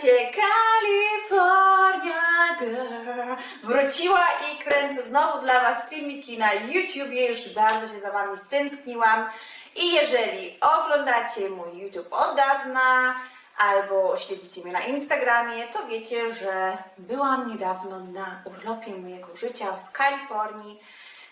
Słuchajcie, California Girl wróciła i kręcę znowu dla Was filmiki na YouTubie. Już bardzo się za Wami stęskniłam. I jeżeli oglądacie mój YouTube od dawna albo śledzicie mnie na Instagramie, to wiecie, że byłam niedawno na urlopie mojego życia w Kalifornii.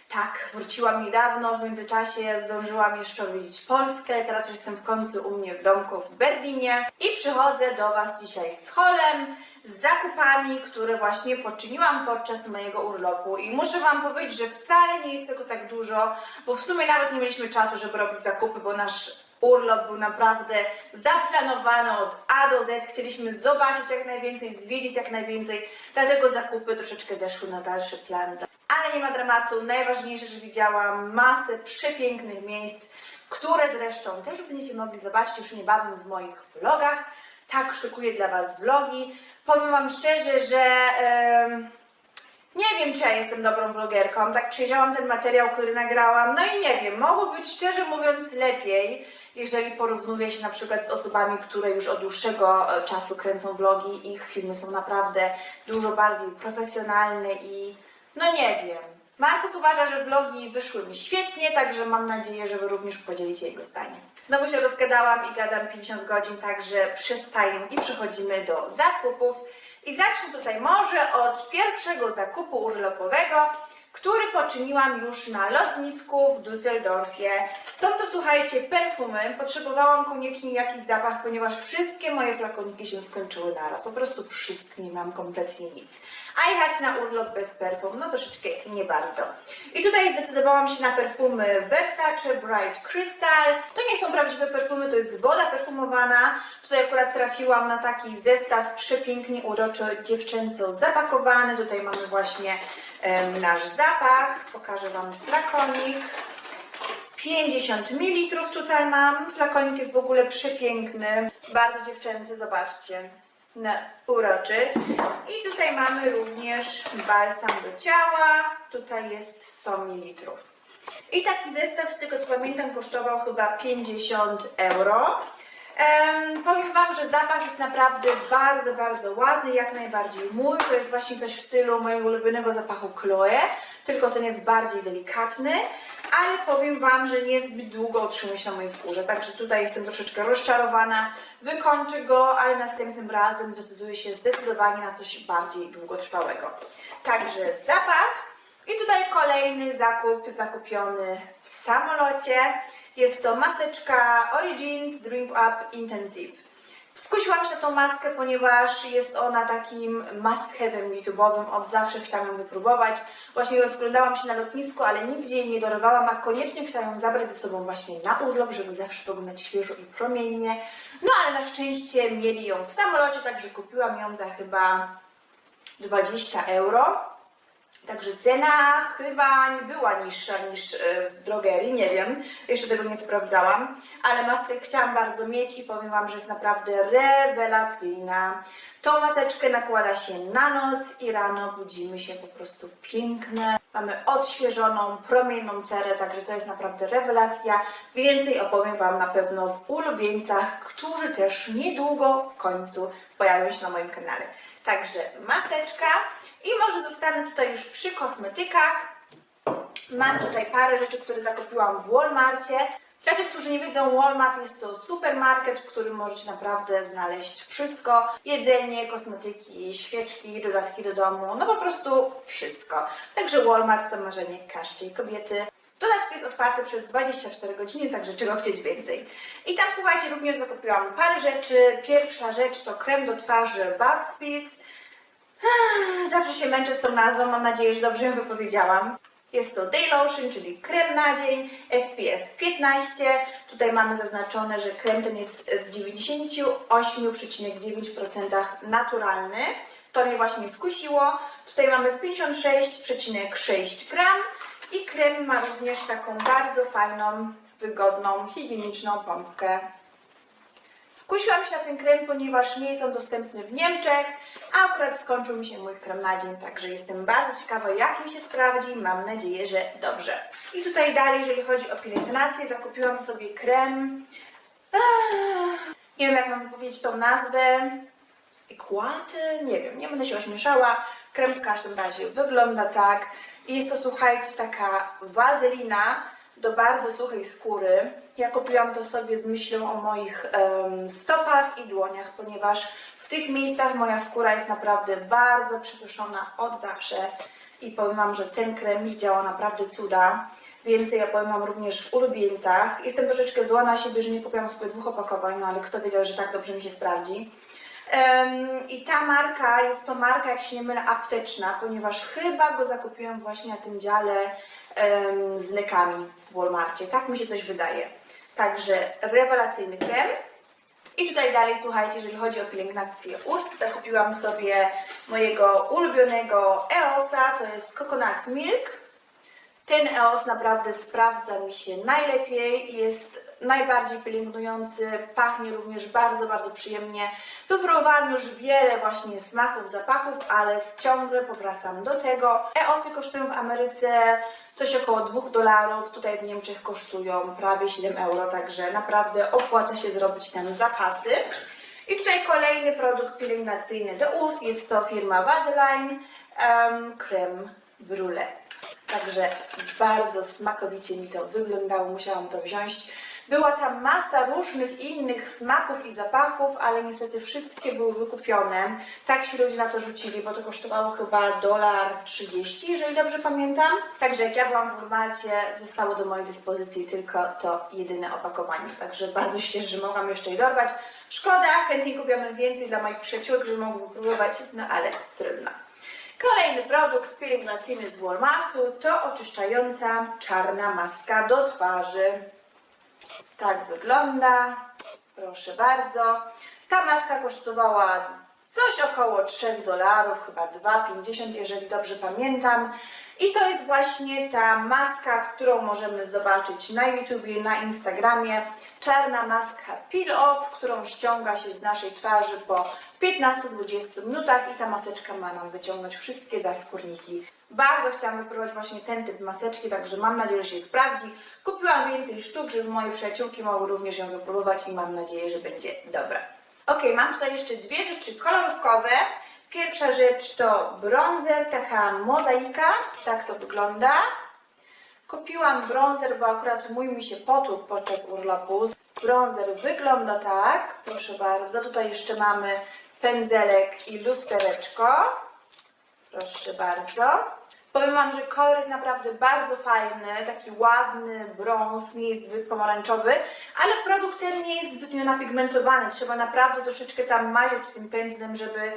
Tak, wróciłam niedawno, w międzyczasie zdążyłam jeszcze odwiedzić Polskę, teraz już jestem w końcu u mnie w domku w Berlinie i przychodzę do Was dzisiaj z holem, z zakupami, które właśnie poczyniłam podczas mojego urlopu i muszę Wam powiedzieć, że wcale nie jest tego tak dużo, bo w sumie nawet nie mieliśmy czasu, żeby robić zakupy, bo nasz urlop był naprawdę zaplanowany od A do Z. Chcieliśmy zobaczyć jak najwięcej, zwiedzić jak najwięcej, dlatego zakupy troszeczkę zeszły na dalszy plan. Ale nie ma dramatu. Najważniejsze, że widziałam masę przepięknych miejsc, które zresztą też będziecie mogli zobaczyć już niebawem w moich vlogach. Tak, szykuję dla Was vlogi. Powiem Wam szczerze, że em, nie wiem, czy ja jestem dobrą vlogerką. Tak przejrzałam ten materiał, który nagrałam. No i nie wiem, mogło być szczerze mówiąc lepiej, jeżeli porównuję się na przykład z osobami, które już od dłuższego e, czasu kręcą vlogi. Ich filmy są naprawdę dużo bardziej profesjonalne i no nie wiem. Markus uważa, że vlogi wyszły mi świetnie, także mam nadzieję, że Wy również podzielicie jego zdanie. Znowu się rozgadałam i gadam 50 godzin, także przestaję i przechodzimy do zakupów. I zacznę tutaj może od pierwszego zakupu urlopowego, który poczyniłam już na lotnisku w Düsseldorfie. Są to, słuchajcie, perfumy. Potrzebowałam koniecznie jakiś zapach, ponieważ wszystkie moje flakoniki się skończyły naraz. Po prostu wszystkie, nie mam kompletnie nic. A jechać na urlop bez perfum, no troszeczkę nie bardzo. I tutaj zdecydowałam się na perfumy Versace Bright Crystal. To nie są prawdziwe perfumy, to jest woda perfumowana. Tutaj akurat trafiłam na taki zestaw przepięknie uroczo dziewczęco zapakowany. Tutaj mamy właśnie nasz zapach. Pokażę Wam flakonik. 50 ml tutaj mam. Flakonik jest w ogóle przepiękny. Bardzo dziewczęcy, zobaczcie. Na uroczy. I tutaj mamy również balsam do ciała. Tutaj jest 100 ml. I taki zestaw, z tego co pamiętam, kosztował chyba 50 euro. Em, powiem Wam, że zapach jest naprawdę bardzo, bardzo ładny, jak najbardziej mój. To jest właśnie coś w stylu mojego ulubionego zapachu Chloe, tylko ten jest bardziej delikatny, ale powiem Wam, że niezbyt długo utrzymuje się na mojej skórze, także tutaj jestem troszeczkę rozczarowana. Wykończę go, ale następnym razem zdecyduję się zdecydowanie na coś bardziej długotrwałego. Także zapach. I tutaj kolejny zakup zakupiony w samolocie. Jest to maseczka Origins Drink Up Intensive. Skusiłam się na tą maskę, ponieważ jest ona takim must have'em YouTube'owym. Od zawsze chciałam ją wypróbować. Właśnie rozglądałam się na lotnisku, ale nigdzie jej nie dorywałam, a koniecznie chciałam ją zabrać ze sobą właśnie na urlop, żeby zawsze wyglądać świeżo i promiennie. No ale na szczęście mieli ją w samolocie, także kupiłam ją za chyba 20 euro. Także cena chyba nie była niższa niż e, w drogerii, nie wiem, jeszcze tego nie sprawdzałam, ale maskę chciałam bardzo mieć i powiem Wam, że jest naprawdę rewelacyjna. Tą maseczkę nakłada się na noc i rano budzimy się po prostu piękne. Mamy odświeżoną, promienną cerę, także to jest naprawdę rewelacja. Więcej opowiem Wam na pewno w ulubieńcach, którzy też niedługo w końcu pojawią się na moim kanale. Także maseczka i może zostanę tutaj już przy kosmetykach. Mam tutaj parę rzeczy, które zakupiłam w Walmarcie. Dla tych, którzy nie wiedzą, Walmart jest to supermarket, w którym możecie naprawdę znaleźć wszystko. Jedzenie, kosmetyki, świeczki, dodatki do domu, no po prostu wszystko. Także Walmart to marzenie każdej kobiety. W dodatku jest otwarty przez 24 godziny, także czego chcieć więcej. I tam słuchajcie, również zakupiłam parę rzeczy. Pierwsza rzecz to krem do twarzy Bart's Bees. Zawsze się męczę z tą nazwą, mam nadzieję, że dobrze ją wypowiedziałam. Jest to Day Lotion, czyli krem na dzień, SPF 15. Tutaj mamy zaznaczone, że krem ten jest w 98,9% naturalny. To mnie właśnie skusiło. Tutaj mamy 56,6 gram i krem ma również taką bardzo fajną, wygodną, higieniczną pompkę Skusiłam się na ten krem, ponieważ nie jest on dostępny w Niemczech, a akurat skończył mi się mój krem na dzień, także jestem bardzo ciekawa, jak mi się sprawdzi. Mam nadzieję, że dobrze. I tutaj dalej, jeżeli chodzi o pielęgnację, zakupiłam sobie krem. Nie wiem, jak mam wypowiedzieć tą nazwę. Equate, nie wiem, nie będę się ośmieszała. Krem w każdym razie wygląda tak. I jest to, słuchajcie, taka wazelina do bardzo suchej skóry. Ja kupiłam to sobie z myślą o moich em, stopach i dłoniach, ponieważ w tych miejscach moja skóra jest naprawdę bardzo przesuszona od zawsze. I powiem Wam, że ten krem działa naprawdę cuda. Więcej ja powiem Wam również w ulubieńcach. Jestem troszeczkę zła na siebie, że nie kupiłam sobie dwóch opakowań, no ale kto wiedział, że tak dobrze mi się sprawdzi. I ta marka jest to marka, jak się nie mylę, apteczna, ponieważ chyba go zakupiłam właśnie na tym dziale z lekami w Walmartie. Tak mi się coś wydaje. Także rewelacyjny krem. I tutaj dalej, słuchajcie, jeżeli chodzi o pielęgnację ust, zakupiłam sobie mojego ulubionego EOSa, to jest Coconut Milk. Ten EOS naprawdę sprawdza mi się najlepiej, jest najbardziej pielęgnujący, pachnie również bardzo, bardzo przyjemnie. Wypróbowałam już wiele właśnie smaków, zapachów, ale ciągle powracam do tego. EOSy kosztują w Ameryce coś około 2 dolarów, tutaj w Niemczech kosztują prawie 7 euro, także naprawdę opłaca się zrobić tam zapasy. I tutaj kolejny produkt pielęgnacyjny do ust, jest to firma Vaseline, um, krem Brule. Także bardzo smakowicie mi to wyglądało, musiałam to wziąć. Była tam masa różnych innych smaków i zapachów, ale niestety wszystkie były wykupione. Tak się ludzie na to rzucili, bo to kosztowało chyba dolar 30, jeżeli dobrze pamiętam. Także jak ja byłam w Walmarcie, zostało do mojej dyspozycji tylko to jedyne opakowanie. Także bardzo się cieszę, że mogłam jeszcze je dorwać. Szkoda, chętnie kupiłam więcej dla moich przyjaciółek, żeby mogły próbować, no ale trudno. Kolejny produkt pielęgnacyjny z Walmartu to oczyszczająca czarna maska do twarzy. Tak wygląda. Proszę bardzo. Ta maska kosztowała coś około 3 dolarów, chyba 2,50 jeżeli dobrze pamiętam. I to jest właśnie ta maska, którą możemy zobaczyć na YouTubie, na Instagramie. Czarna maska peel off, którą ściąga się z naszej twarzy po 15-20 minutach i ta maseczka ma nam wyciągnąć wszystkie zaskórniki. Bardzo chciałam wypróbować właśnie ten typ maseczki, także mam nadzieję, że się sprawdzi. Kupiłam więcej sztuk, żeby moje przyjaciółki mogły również ją wypróbować i mam nadzieję, że będzie dobra. Ok, mam tutaj jeszcze dwie rzeczy kolorówkowe. Pierwsza rzecz to bronzer, taka mozaika, tak to wygląda. Kupiłam bronzer, bo akurat mój mi się potłukł podczas urlopu. Bronzer wygląda tak, proszę bardzo. Tutaj jeszcze mamy pędzelek i lustereczko. Proszę bardzo. Powiem Wam, że kolor jest naprawdę bardzo fajny, taki ładny brąz, nie jest zbyt pomarańczowy, ale produkt ten nie jest zbytnio napigmentowany. Trzeba naprawdę troszeczkę tam maziać tym pędzlem, żeby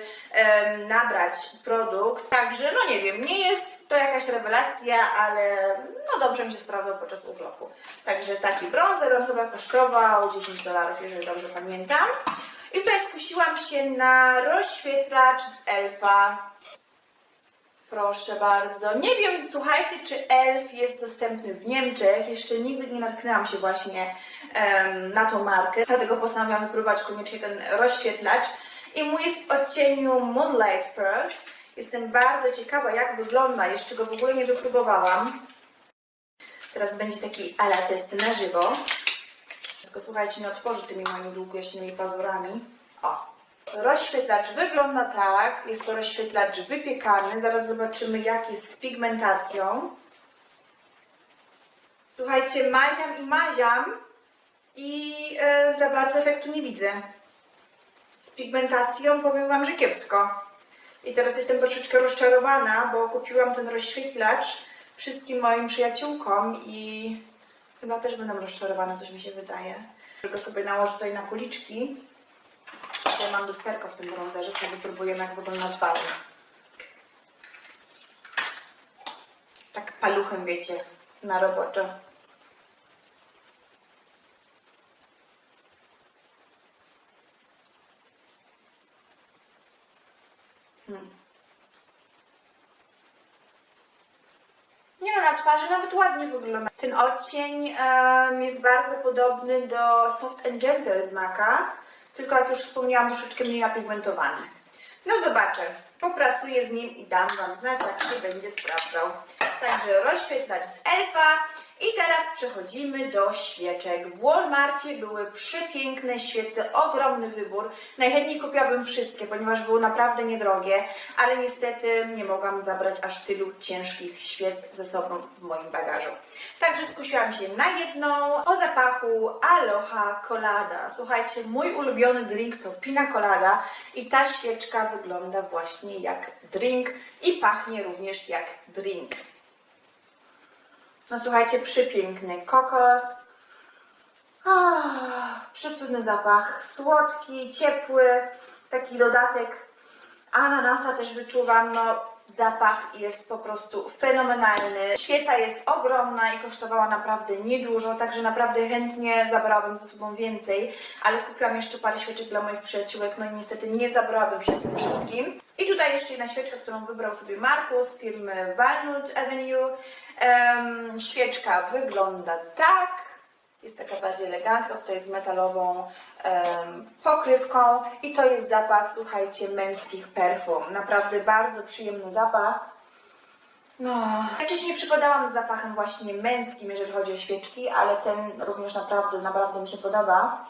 nabrać produkt. Także, no nie wiem, nie jest to jakaś rewelacja, ale no dobrze mi się sprawdzał podczas urlopu. Także taki brązer, on chyba kosztował 10 dolarów, jeżeli dobrze pamiętam. I tutaj skusiłam się na rozświetlacz z Elfa. Proszę bardzo. Nie wiem, słuchajcie, czy Elf jest dostępny w Niemczech. Jeszcze nigdy nie natknęłam się właśnie na tą markę, dlatego postanowiłam wypróbować koniecznie ten rozświetlacz. I mój jest w odcieniu Moonlight Pearls. Jestem bardzo ciekawa, jak wygląda. Jeszcze go w ogóle nie wypróbowałam. Teraz będzie taki ala test na żywo. Tylko słuchajcie, nie otworzę tymi moimi długośnymi pazurami. O, Rozświetlacz wygląda tak. Jest to rozświetlacz wypiekany. Zaraz zobaczymy, jak jest z pigmentacją. Słuchajcie, maziam i maziam i e, za bardzo efektu nie widzę. Z pigmentacją powiem Wam, że kiepsko. I teraz jestem troszeczkę rozczarowana, bo kupiłam ten rozświetlacz wszystkim moim przyjaciółkom i chyba też będą rozczarowane, coś mi się wydaje. Go sobie nałożę tutaj na policzki. Ja mam lusterko w tym bronzerze, to wypróbujemy jak wygląda twarzy. Tak paluchem, wiecie, na roboczo. Hmm. Nie no, na twarzy nawet ładnie wygląda. Ten odcień em, jest bardzo podobny do Soft and Gentle z Maka, tylko jak już wspomniałam, troszeczkę mniej napigmentowany. No zobaczę, popracuję z nim i dam Wam znać, jak się będzie sprawdzał. Także rozświetlacz z Elfa I teraz przechodzimy do świeczek. W Walmartie były przepiękne świece, ogromny wybór. Najchętniej kupiłabym wszystkie, ponieważ były naprawdę niedrogie, ale niestety nie mogłam zabrać aż tylu ciężkich świec ze sobą w moim bagażu. Także skusiłam się na jedną o zapachu Aloha Colada. Słuchajcie, mój ulubiony drink to pina colada i ta świeczka wygląda właśnie jak drink i pachnie również jak drink. No słuchajcie, przepiękny kokos. Ah, przecudny zapach, słodki, ciepły, taki dodatek ananasa też wyczuwam, no zapach jest po prostu fenomenalny. Świeca jest ogromna i kosztowała naprawdę niedużo, także naprawdę chętnie zabrałabym ze sobą więcej, ale kupiłam jeszcze parę świeczek dla moich przyjaciółek, no i niestety nie zabrałabym się z tym wszystkim. I tutaj jeszcze jedna świeczka, którą wybrał sobie Markus z firmy Walnut Avenue. Em, świeczka wygląda tak. Jest taka bardziej elegancka, tutaj z metalową em, pokrywką i to jest zapach, słuchajcie, męskich perfum. Naprawdę bardzo przyjemny zapach. No, wcześniej nie przypadałam z zapachem właśnie męskim, jeżeli chodzi o świeczki, ale ten również naprawdę, naprawdę mi się podoba.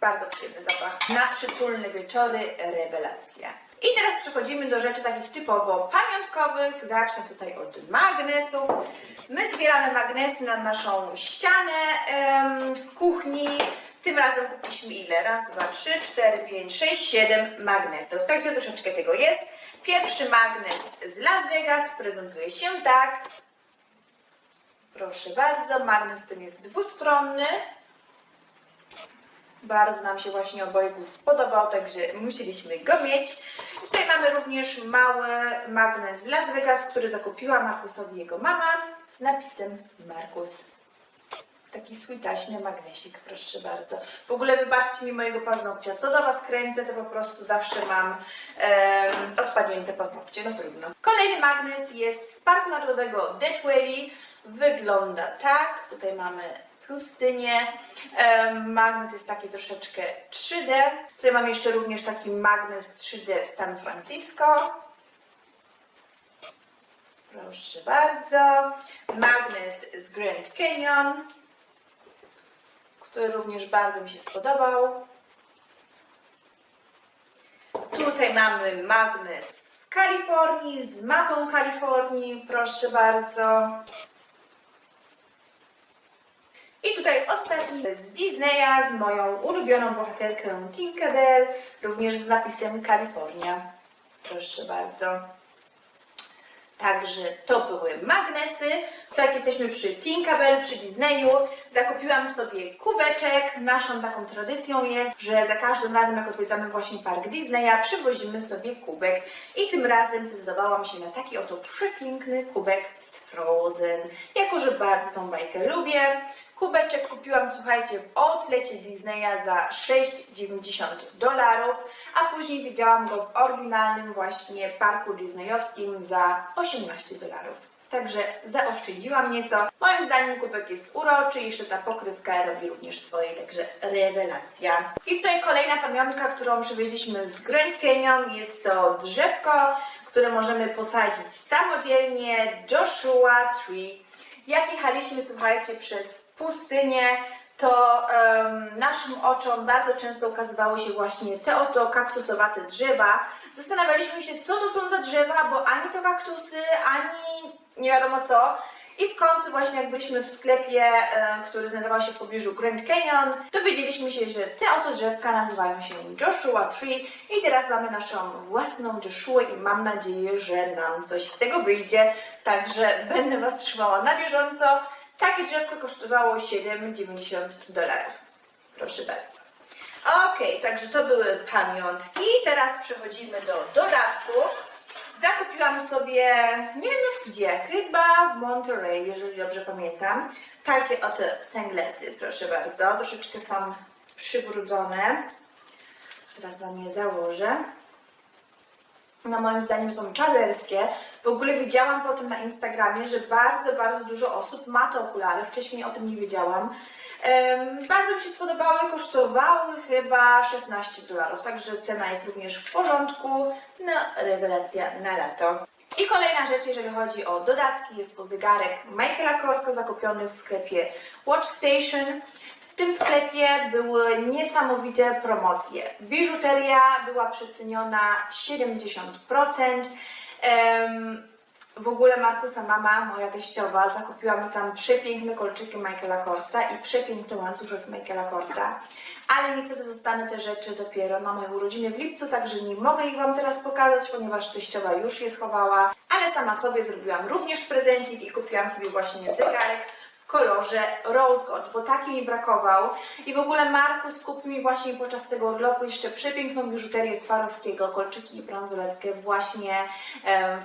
Bardzo przyjemny zapach. Na przytulne wieczory rewelacja. I teraz przechodzimy do rzeczy takich typowo pamiątkowych. Zacznę tutaj od magnesów. My zbieramy magnesy na naszą ścianę em, w kuchni. Tym razem kupiliśmy ile? Raz, dwa, trzy, cztery, pięć, sześć, siedem magnesów. Także troszeczkę tego jest. Pierwszy magnes z Las Vegas prezentuje się tak. Proszę bardzo, magnes ten jest dwustronny. Bardzo nam się właśnie obojgu spodobał, także musieliśmy go mieć. Tutaj mamy również mały magnes z Las Vegas, który zakupiła Markusowi jego mama z napisem Markus. Taki swój taśny magnesik, proszę bardzo. W ogóle wybaczcie mi mojego paznokcia. Co do Was kręcę, to po prostu zawsze mam em, odpadnięte paznokcie, no trudno. Kolejny magnes jest z Parku Narodowego Death Valley. Wygląda tak. Tutaj mamy pustynię. Magnes jest taki troszeczkę 3D. Tutaj mam jeszcze również taki magnes 3D San Francisco. Proszę bardzo. Magnes z Grand Canyon, który również bardzo mi się spodobał. Tutaj mamy magnes z Kalifornii, z mapą Kalifornii, proszę bardzo. I tutaj ostatni z Disneya, z moją ulubioną bohaterką Tinkerbell, również z napisem Kalifornia. Proszę bardzo. Także to były magnesy. Tak jesteśmy przy Tinkerbell, przy Disneyu. Zakupiłam sobie kubeczek. Naszą taką tradycją jest, że za każdym razem jak odwiedzamy właśnie park Disneya, przywozimy sobie kubek. I tym razem zdecydowałam się na taki oto przepiękny kubek z Frozen. Jako, że bardzo tą bajkę lubię. Kubeczek kupiłam, słuchajcie, w outlecie Disneya za 6,90 dolarów, a później widziałam go w oryginalnym właśnie parku disneyowskim za 18 dolarów. Także zaoszczędziłam nieco. Moim zdaniem kubek jest uroczy, jeszcze ta pokrywka robi również swoje, także rewelacja. I tutaj kolejna pamiątka, którą przywieźliśmy z Grand Canyon. Jest to drzewko, które możemy posadzić samodzielnie. Joshua Tree. Jak jechaliśmy, słuchajcie, przez pustynię, to em, naszym oczom bardzo często ukazywały się właśnie te oto kaktusowate drzewa. Zastanawialiśmy się, co to są za drzewa, bo ani to kaktusy, ani nie wiadomo co. I w końcu właśnie jak byliśmy w sklepie, e, który znajdował się w pobliżu Grand Canyon, dowiedzieliśmy się, że te oto drzewka nazywają się Joshua Tree i teraz mamy naszą własną Joshua i mam nadzieję, że nam coś z tego wyjdzie. Także będę Was trzymała na bieżąco. Takie drzewko kosztowało 7,90 dolarów. Proszę bardzo. Okej, także to były pamiątki. Teraz przechodzimy do dodatków. Zakupiłam sobie, nie wiem już gdzie, chyba w Monterey, jeżeli dobrze pamiętam, takie oto sunglassy, proszę bardzo. Troszeczkę są przybrudzone. Teraz Wam je założę. No moim zdaniem są czaderskie. W ogóle widziałam potem na Instagramie, że bardzo, bardzo dużo osób ma te okulary. Wcześniej o tym nie wiedziałam. Bardzo mi się spodobały, kosztowały chyba 16 dolarów, także cena jest również w porządku. No, rewelacja na lato. I kolejna rzecz, jeżeli chodzi o dodatki, jest to zegarek Michaela Korsa zakupiony w sklepie Watch Station. W tym sklepie były niesamowite promocje. Biżuteria była przeceniona 70%. W ogóle Markusa mama, moja teściowa, zakupiła mi tam przepiękne kolczyki Michaela Korsa i przepiękny łańcuszek Michaela Korsa. Ale niestety dostanę te rzeczy dopiero na moje urodziny w lipcu, także nie mogę ich Wam teraz pokazać, ponieważ teściowa już je schowała. Ale sama sobie zrobiłam również prezencik i kupiłam sobie właśnie zegarek kolorze rose bo taki mi brakował. I w ogóle Markus kupił mi właśnie podczas tego urlopu jeszcze przepiękną biżuterię Swarowskiego, kolczyki i bransoletkę właśnie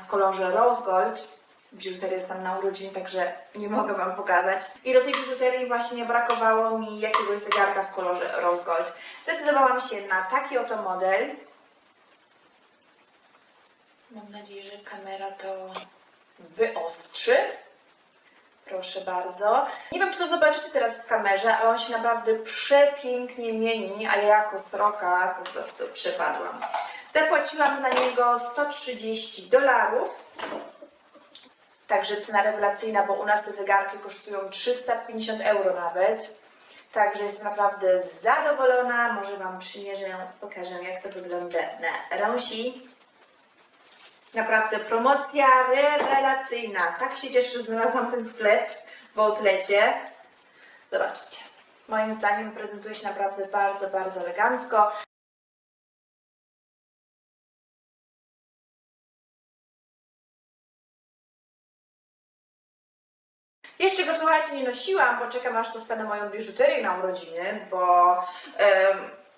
w kolorze rose gold. Jest tam na urodziny, także nie mogę Wam pokazać. I do tej biżuterii właśnie brakowało mi jakiegoś zegarka w kolorze rose gold. Zdecydowałam się na taki oto model. Mam nadzieję, że kamera to wyostrzy. Proszę bardzo. Nie wiem, czy to zobaczycie teraz w kamerze, ale on się naprawdę przepięknie mieni, a ja jako sroka po prostu przepadłam. Zapłaciłam za niego 130 dolarów. Także cena rewelacyjna, bo u nas te zegarki kosztują 350 euro nawet. Także jestem naprawdę zadowolona. Może Wam przymierzę, pokażę jak to wygląda na rąsi. Naprawdę promocja rewelacyjna. Tak się cieszę, że znalazłam ten sklep w outlecie. Zobaczcie. Moim zdaniem prezentuje się naprawdę bardzo, bardzo elegancko. Jeszcze go słuchajcie, nie nosiłam, bo czekam aż dostanę moją biżuterię na urodziny, bo em,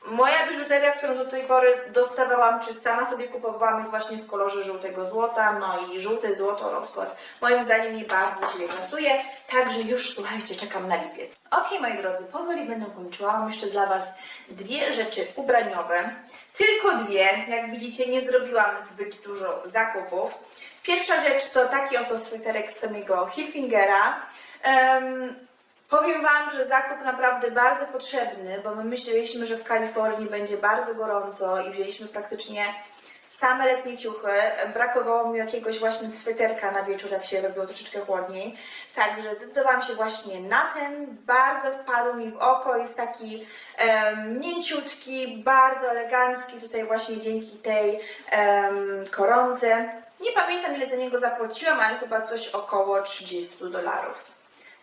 moja biżuteria, którą do tej pory dostawałam, czy sama sobie kupowałam, jest właśnie w kolorze żółtego złota, no i żółte złoto rozkład. Moim zdaniem mi bardzo siebie pasuje, także już słuchajcie, czekam na lipiec. Ok, moi drodzy, powoli będę kończyła. Mam jeszcze dla Was dwie rzeczy ubraniowe. Tylko dwie, jak widzicie, nie zrobiłam zbyt dużo zakupów. Pierwsza rzecz to taki oto sweterek z Tomiego Hilfingera. Powiem Wam, że zakup naprawdę bardzo potrzebny, bo my myśleliśmy, że w Kalifornii będzie bardzo gorąco i wzięliśmy praktycznie same letnie ciuchy. Brakowało mi jakiegoś właśnie sweterka na wieczór, jak się robiło troszeczkę chłodniej. Także zdecydowałam się właśnie na ten. Bardzo wpadł mi w oko. Jest taki em, mięciutki, bardzo elegancki. Tutaj właśnie dzięki tej em, koronce. Nie pamiętam ile za niego zapłaciłam, ale chyba coś około 30 dolarów.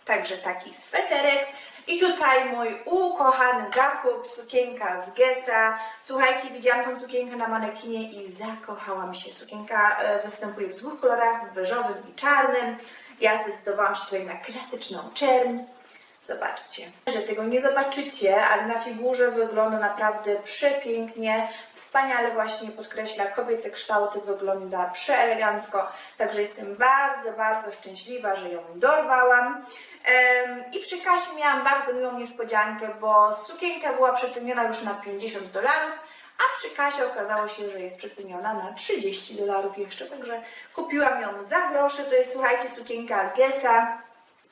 Także taki sweterek. I tutaj mój ukochany zakup, sukienka z Gessa. Słuchajcie, widziałam tą sukienkę na manekinie i zakochałam się. Sukienka e, występuje w dwóch kolorach, w beżowym i czarnym. Ja zdecydowałam się tutaj na klasyczną czerń. Zobaczcie, że tego nie zobaczycie, ale na figurze wygląda naprawdę przepięknie. Wspaniale właśnie podkreśla kobiece kształty, wygląda przeelegancko. Także jestem bardzo, bardzo szczęśliwa, że ją dorwałam. I przy kasie miałam bardzo miłą niespodziankę, bo sukienka była przeceniona już na 50 dolarów, a przy kasie okazało się, że jest przeceniona na 30 dolarów jeszcze. Także kupiłam ją za grosze. To jest, słuchajcie, sukienka Gessa.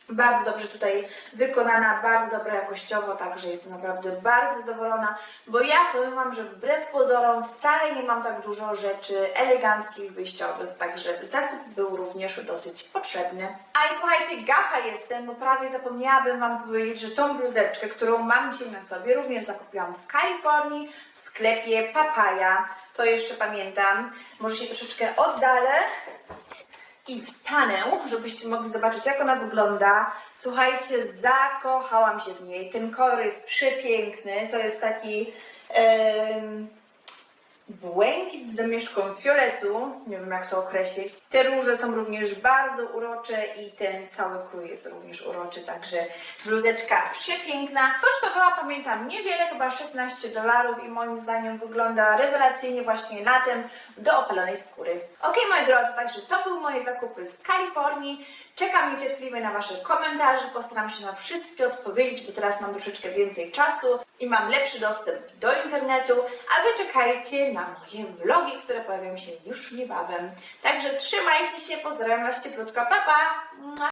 Bardzo dobrze tutaj wykonana, bardzo dobra jakościowo, także jestem naprawdę bardzo zadowolona, bo ja powiem Wam, że wbrew pozorom wcale nie mam tak dużo rzeczy eleganckich, wyjściowych, także zakup był również dosyć potrzebny. A i słuchajcie, gapa jestem, bo prawie zapomniałabym Wam powiedzieć, że tą bluzeczkę, którą mam dzisiaj na sobie, również zakupiłam w Kalifornii, w sklepie Papaya. To jeszcze pamiętam. Może się troszeczkę oddalę i wstanę, żebyście mogli zobaczyć, jak ona wygląda. Słuchajcie, zakochałam się w niej. Ten jest przepiękny. To jest taki em, błękit z domieszką fioletu. Nie wiem, jak to określić. Te róże są również bardzo urocze i ten cały krój jest również uroczy. Także bluzeczka przepiękna. Kosztowała, pamiętam, niewiele, chyba 16 dolarów i moim zdaniem wygląda rewelacyjnie właśnie latem do opalonej skóry. Ok, moi drodzy, także to były moje zakupy z Kalifornii. Czekam niecierpliwie na Wasze komentarze, postaram się na wszystkie odpowiedzieć, bo teraz mam troszeczkę więcej czasu i mam lepszy dostęp do internetu, a Wy czekajcie na moje vlogi, które pojawią się już niebawem. Także trzymajcie się, pozdrawiam Was cieplutko, pa pa!